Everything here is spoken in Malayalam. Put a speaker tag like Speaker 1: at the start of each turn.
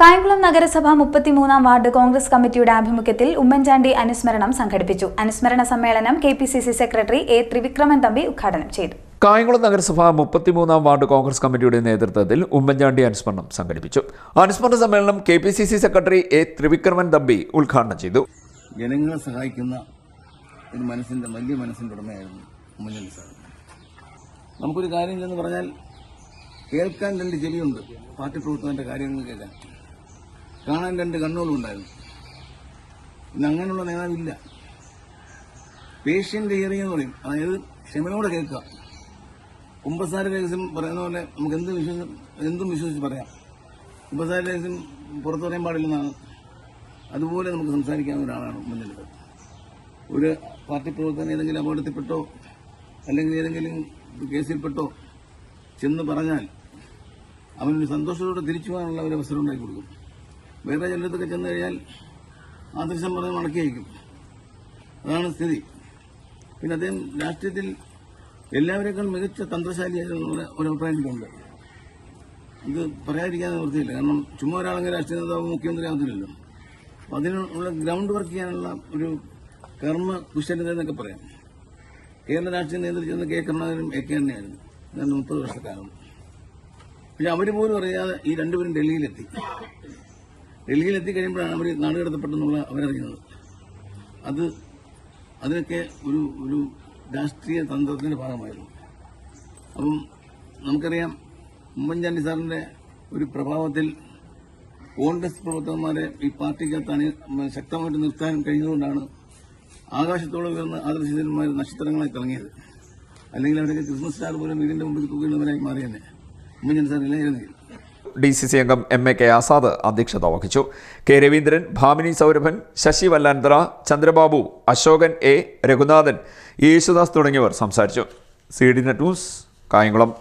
Speaker 1: കായംകുളം നഗരസഭ മുപ്പത്തിമൂന്നാം വാർഡ് കോൺഗ്രസ് കമ്മിറ്റിയുടെ ആഭിമുഖ്യത്തിൽ ഉമ്മൻചാണ്ടി അനുസ്മരണം സംഘടിപ്പിച്ചു. അനുസ്മരണ സമ്മേളനം K P C C secretary A Trivikraman Thampi ഉദ്ഘാടനം ചെയ്തു.
Speaker 2: കായംകുളം നഗരസഭ മുപ്പത്തിമൂന്നാം വാർഡ് കോൺഗ്രസ് കമ്മിറ്റിയുടെ നേതൃത്വത്തിൽ ഉമ്മൻചാണ്ടി അനുസ്മരണം സംഘടിപ്പിച്ചു. അനുസ്മരണ സമ്മേളനം K P C C secretary A Trivikraman Thampi ഉദ്ഘാടനം ചെയ്തു.
Speaker 3: ജനങ്ങളെ സഹായിക്കുന്ന ഒരു മനസ്സിന്റെ വലിയ മനസ്സിന്റെ ഉടമയായിരുന്നു ഉമ്മൻചാണ്ടി സാർ. നമുക്കൊരു കാര്യം എന്ന് പറഞ്ഞാൽ കേൾക്കാൻ രണ്ട് ചെവിയുണ്ട് പാർട്ടി പ്രവർത്തകന്റെ കാര്യങ്ങൾ കേൾക്കാൻ. കാണാൻ രണ്ട് കണ്ണുകളും ഉണ്ടായിരുന്നു. ഇന്ന് അങ്ങനെയുള്ള നേതാവില്ല. പേഷ്യന്റ് ഹിയറിംഗ് എന്ന് പറയും. അതായത് ക്ഷമയോടെ കേൾക്കുക. കുമ്പസാര രഹസ്യം പറയുന്ന പോലെ നമുക്ക് എന്ത് വിശ്വസിച്ച് എന്തും വിശ്വസിച്ച് പറയാം. കുമ്പസാര രഹസ്യം പുറത്തു പറയാൻ പാടില്ലെന്നാണ്. അതുപോലെ നമുക്ക് സംസാരിക്കാവുന്ന ഒരാളാണ് മുന്നിൽ ഒരു പാർട്ടി പ്രവർത്തകൻ ഏതെങ്കിലും അപകടത്തിൽപ്പെട്ടോ അല്ലെങ്കിൽ ഏതെങ്കിലും കേസിൽപ്പെട്ടോ ചെന്ന് പറഞ്ഞാൽ അവനൊരു സന്തോഷത്തോടെ തിരിച്ചു പോകാനുള്ള ഒരു അവസരം ഉണ്ടാക്കി കൊടുക്കും. വേറെ ചിലടത്തൊക്കെ ചെന്ന് കഴിഞ്ഞാൽ ആദർശം പറഞ്ഞ് മടക്കി അയക്കും. അതാണ് സ്ഥിതി. പിന്നെ അദ്ദേഹം രാഷ്ട്രീയത്തിൽ എല്ലാവരേക്കാൾ മികച്ച തന്ത്രശാലിയായിട്ടുള്ള ഒരു അഭിപ്രായം എനിക്കുണ്ട് ഇത് പറയാതിരിക്കാൻ നിവൃത്തിയില്ല. കാരണം ചുമ്മാ ഒരാളെങ്കിൽ രാഷ്ട്രീയ നേതാവ് മുഖ്യമന്ത്രി ആകത്തില്ലല്ലോ അപ്പം അതിനുള്ള ഗ്രൗണ്ട് വർക്ക് ചെയ്യാനുള്ള ഒരു കർമ്മ കുശലത എന്നൊക്കെ പറയാം. കേരള രാഷ്ട്രീയം നിയന്ത്രിച്ചിരുന്ന കെ കരുണാകരനും എ കെ തന്നെയായിരുന്നു മുപ്പത് വർഷക്കാലം. പക്ഷെ അവർ പോലും അറിയാതെ ഈ രണ്ടുപേരും ഡൽഹിയിലെത്തി. ഡൽഹിയിലെത്തി എത്തിക്കഴിയുമ്പോഴാണ് അവർ നാടുകടത്തപ്പെട്ടെന്നുള്ള അവരറിയുന്നത്. അത് അതിനൊക്കെ ഒരു ഒരു രാഷ്ട്രീയ തന്ത്രത്തിന്റെ ഭാഗമായിരുന്നു. അപ്പം നമുക്കറിയാം ഉമ്മൻചാണ്ടി സാറിന്റെ ഒരു പ്രഭാവത്തിൽ കോൺഗ്രസ് പ്രവർത്തകന്മാരെ ഈ പാർട്ടിക്കകത്ത് അണി ശക്തമായിട്ട് നിർത്താൻ കഴിഞ്ഞതുകൊണ്ടാണ് ആകാശത്തോളം ഉയർന്ന ആദർശന്മാർ നക്ഷത്രങ്ങളായി തിളങ്ങിയത്. അല്ലെങ്കിൽ അവരൊക്കെ ക്രിസ്മസ് സ്റ്റാർ പോലും വീടിന്റെ മുമ്പിൽ തൂക്കുന്നവരായി മാറി തന്നെ ഉമ്മൻചാണ്ടി സാർ ഇല്ലായിരുന്നെങ്കിൽ.
Speaker 2: ഡി സി സി അംഗം എം എ കെ ആസാദ് അധ്യക്ഷത വഹിച്ചു. കെ രവീന്ദ്രൻ ഭാമിനി സൗരഭൻ ശശി വല്ലാന്തറ ചന്ദ്രബാബു അശോകൻ എ രഘുനാഥൻ യേശുദാസ് തുടങ്ങിയവർ സംസാരിച്ചു. C D net news Kayamkulam.